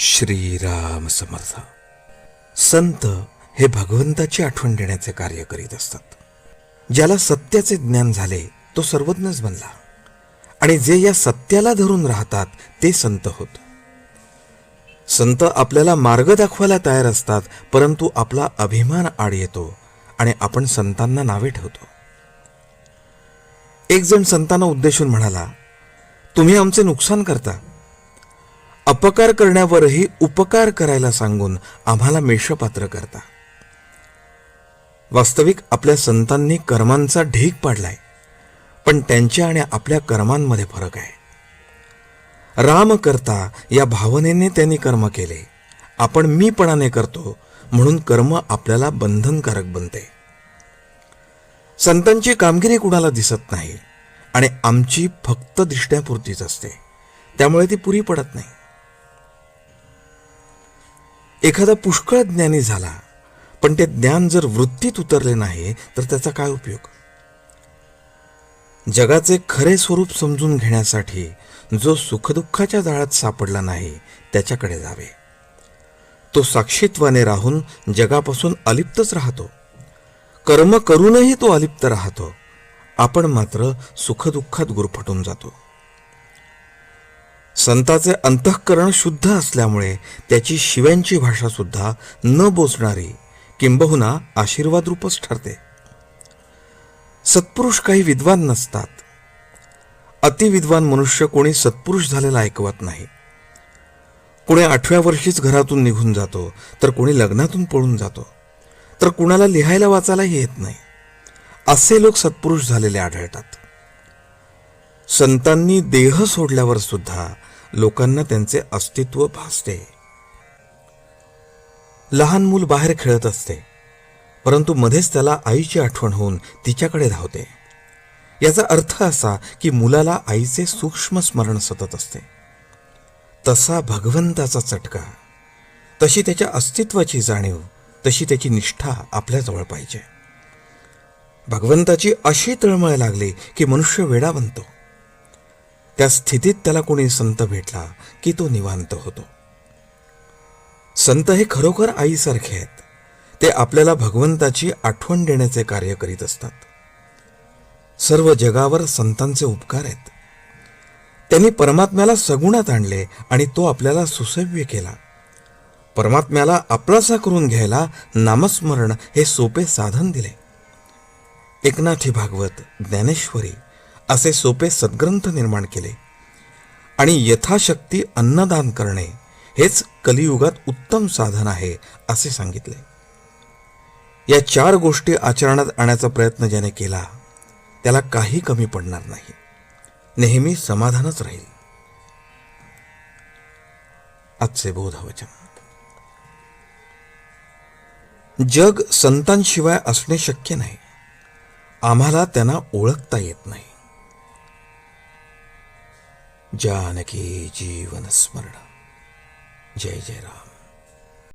श्रीराम समर्थ. संत हे भगवंताची आठवण देण्याचे कार्य करीत असतात. ज्याला सत्याचे ज्ञान झाले तो सर्वज्ञच बनला. आणि जे या सत्याला धरून राहतात ते संत होत. संत आपल्याला मार्ग दाखवायला तयार असतात परंतु आपला अभिमान आड येतो आणि आपण संतांना नावे ठेवतो. एक जण संतांना उद्देशून म्हणाला तुम्ही आमचे नुकसान करता. अपकार करण्यावरही उपकार करायला सांगून आम्हाला मेषपात्र करता. वास्तविक आपल्या संतांनी कर्मांचा ढीक पाडलाय पण त्यांच्या आणि आपल्या कर्मांमध्ये फरक आहे. राम करता या भावनेने त्यांनी कर्म केले. आपण मीपणाने करतो म्हणून कर्म आपल्याला बंधनकारक बनते. संतांची कामगिरी कुणाला दिसत नाही आणि आमची फक्त दिसण्यापुरतीच असते. त्यामुळे ती पुरी पडत नाही. एखादा पुष्कळ ज्ञानी झाला पण ते ज्ञान जर वृत्तीत उतरले नाही तर त्याचा काय उपयोग? जगाचे खरे स्वरूप समजून घेण्यासाठी जो सुखदुःखाच्या जाळ्यात सापडला नाही त्याच्याकडे जावे. तो साक्षीत्वाने राहून जगापासून अलिप्तच राहतो. कर्म करूनही तो अलिप्त राहतो. आपण मात्र सुखदुःखात गुरफटून जातो. संताचे अंतःकरण शुद्ध असल्यामुळे त्याची शिव्यांची भाषा सुद्धा न बोचणारी किंबहुना आशीर्वाद रूपच ठरते. सत्पुरुष काही विद्वान नसतात. अतिविद्वान मनुष्य कोणी सत्पुरुष झालेला ऐकवत नाही. कोणी आठव्या वर्षीच घरातून निघून जातो तर कोणी लग्नातून पळून जातो तर कुणाला लिहायला वाचायलाही येत नाही. असे लोक सत्पुरुष झालेले आढळतात. संतांनी देह सोडल्यावर सुद्धा लोकांना त्यांचे अस्तित्व भासते. लहान मूल बाहेर खेळत असते परंतु मध्येच त्याला आईची आठवण होऊन तिच्याकडे धावते. याचा अर्थ असा की मुलाला आईचे सूक्ष्म स्मरण सतत असते. तसा भगवंताचा चटका. तशी त्याच्या अस्तित्वाची जाणीव तशी त्याची निष्ठा आपल्याजवळ पाहिजे. भगवंताची अशी तळमळ लागली की मनुष्य वेडा बनतो त्या स्थितीत त्याला कोणी संत भेटला की तो निवांत होतो. संत हे खरोखर आईसारखे आहेत. ते आपल्याला भगवंताची आठवण देण्याचे कार्य करीत असतात. सर्व जगावर संतांचे उपकार आहेत. त्यांनी परमात्म्याला सगुणात आणले आणि तो आपल्याला सुसव्य केला. परमात्म्याला आपलासा करून घ्यायला नामस्मरण हे सोपे साधन दिले. एकनाथी भागवत ज्ञानेश्वरी असे सोपे सद्ग्रंथ निर्माण केले. आणि यथाशक्ती अन्नदान करणे हेच कलियुगात उत्तम साधन आहे असे सांगितले. या चार गोष्टी आचरणात आणण्याचा प्रयत्न ज्याने केला त्याला काही कमी पडणार नाही. नेहमी समाधानच राहील. आजचे बोधवचन. जग संतांशिवाय असणे शक्य नाही. आम्हाला त्यांना ओळखता येत नाही. జానకీ జీవన స్మరణ. జయ జయరామ్.